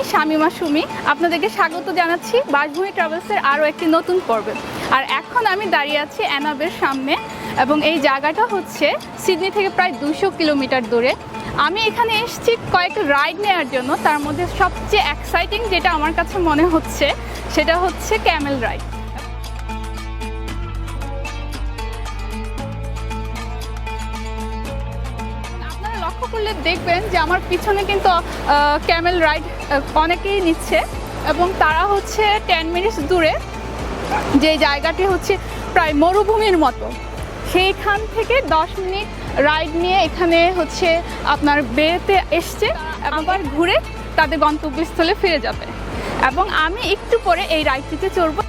আমি শামিমা সুমি, আপনাদেরকে স্বাগত জানাচ্ছি বাসভূমি ট্রাভেলসের আরও একটি নতুন পর্বে। আর এখন আমি দাঁড়িয়ে আছি অ্যানাবের সামনে এবং এই জায়গাটা হচ্ছে সিডনি থেকে প্রায় দুশো কিলোমিটার দূরে। আমি এখানে এসেছি কয়েক রাইড নেওয়ার জন্য, তার মধ্যে সবচেয়ে এক্সাইটিং যেটা আমার কাছে মনে হচ্ছে, সেটা হচ্ছে ক্যামেল রাইড। লক্ষ্য করলে দেখবেন যে আমার পিছনে কিন্তু ক্যামেল রাইড অনেকেই নিচ্ছে এবং তারা হচ্ছে টেন মিনিটস দূরে যে জায়গাটি হচ্ছে প্রায় মরুভূমির মতো। সেইখান থেকে দশ মিনিট রাইড নিয়ে এখানে হচ্ছে আপনার বেতে এসছে, আবার ঘুরে তাদের গন্তব্যস্থলে ফিরে যাবে। এবং আমি একটু পরে এই রাইডটিতে চড়বো।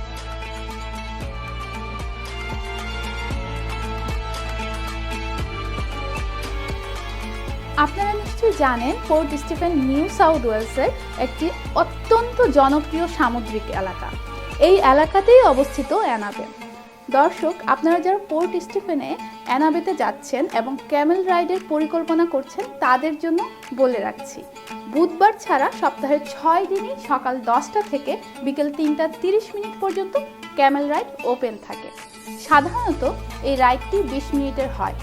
আপনারা নিশ্চয়ই জানেন ফোর্ট স্টিফেন নিউ সাউথ ওয়েলসের একটি অত্যন্ত জনপ্রিয় সামুদ্রিক এলাকা। এই এলাকাতেই অবস্থিত অ্যানাবে। দর্শক, আপনারা যারা পোর্ট স্টিফেনে অ্যানাবেতে যাচ্ছেন এবং ক্যামেল রাইডের পরিকল্পনা করছেন, তাদের জন্য বলে রাখছি, বুধবার ছাড়া সপ্তাহের ছয় দিনই সকাল দশটা থেকে বিকেল তিনটা তিরিশ মিনিট পর্যন্ত ক্যামেল রাইড ওপেন থাকে। সাধারণত এই রাইডটি বিশ মিনিটের হয়।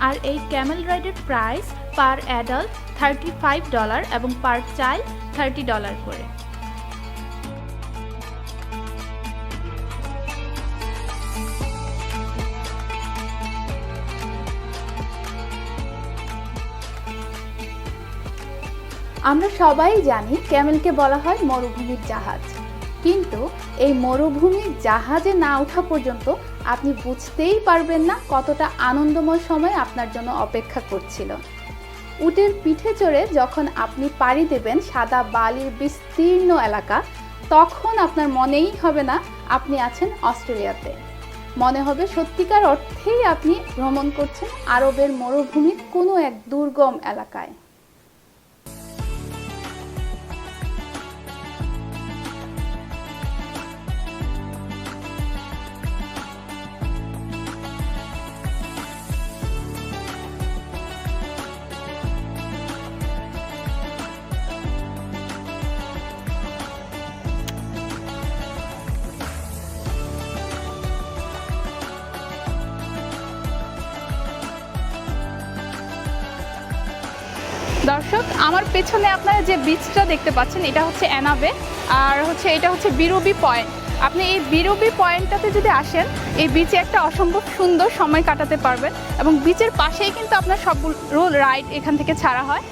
আর এই ক্যামেল রাইডের price per adult thirty five dollar এবং পার চাইল্ড থার্টি ডলার করে। আমরা সবাই জানি ক্যামেলকে বলা হয় মরুভূমির জাহাজ। কিন্তু এই মরুভূমির জাহাজে না ওঠা পর্যন্ত আপনি বুঝতেই পারবেন না কতটা আনন্দময় সময় আপনার জন্য অপেক্ষা করছিল। উটের পিঠে চড়ে যখন আপনি পাড়ি দেবেন সাদা বালির বিস্তীর্ণ এলাকা, তখন আপনার মনেই হবে না আপনি আছেন অস্ট্রেলিয়াতে। মনে হবে সত্যিকার অর্থেই আপনি ভ্রমণ করছেন আরবের মরুভূমির কোনো এক দুর্গম এলাকায়। দর্শক, আমার পেছনে আপনারা যে বিচটা দেখতে পাচ্ছেন, এটা হচ্ছে অ্যানাবে আর হচ্ছে এটা হচ্ছে বিরবি পয়েন্ট আপনি এই বিরবি পয়েন্টটাতে যদি আসেন, এই বিচে একটা অসম্ভব সুন্দর সময় কাটাতে পারবেন এবং বিচের পাশেই কিন্তু আপনার সবগুলো রাইড এখান থেকে ছাড়া হয়।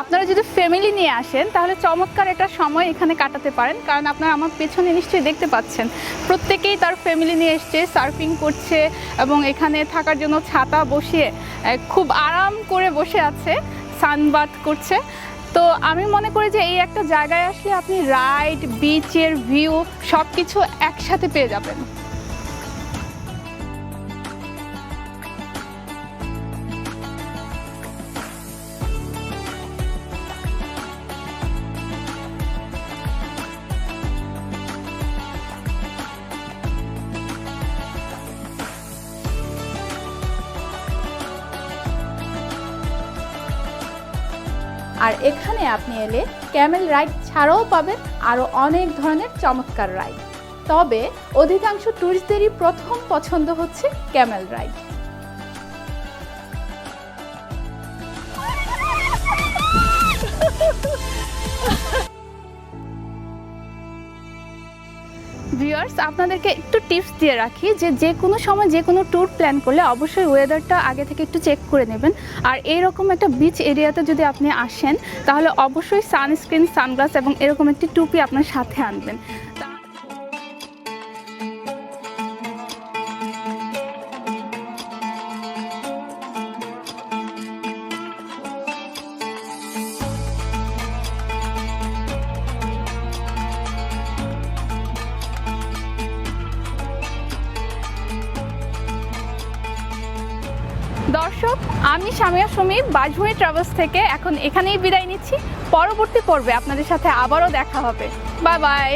আপনারা যদি ফ্যামিলি নিয়ে আসেন, তাহলে চমৎকার একটা সময় এখানে কাটাতে পারেন, কারণ আপনারা আমার পেছনে নিশ্চয়ই দেখতে পাচ্ছেন। প্রত্যেকেই তার ফ্যামিলি নিয়ে এসছে সার্ফিং করছে এবং এখানে থাকার জন্য ছাতা বসিয়ে খুব আরাম করে বসে আছে। সানবাথ করছে। তো আমি মনে করি যে এই একটা জায়গায় আসলে আপনি রাইড বিচের ভিউ সব কিছু একসাথে পেয়ে যাবেন। আর এখানে আপনি এলে ক্যামেল রাইড ছাড়াও পাবেন আরও অনেক ধরনের চমৎকার রাইড। তবে অধিকাংশ ট্যুরিস্টদেরই প্রথম পছন্দ হচ্ছে ক্যামেল রাইড। ভিউয়ার্স, আপনাদেরকে একটু টিপস দিয়ে রাখি যে যে কোনো সময় যে কোনো ট্যুর প্ল্যান করলে অবশ্যই ওয়েদারটা আগে থেকে একটু চেক করে নেবেন। আর এরকম একটা বিচ এরিয়াতে যদি আপনি আসেন, তাহলে অবশ্যই সানস্ক্রিন সানগ্লাস এবং এরকম একটি টুপি আপনার সাথে আনবেন। দর্শক, আমি সামিয়া সমীপ বাজভূমি ট্রাভেলস থেকে এখন এখানেই বিদায় নিচ্ছি। পরবর্তী পর্বে আপনাদের সাথে আবারও দেখা হবে। Bye bye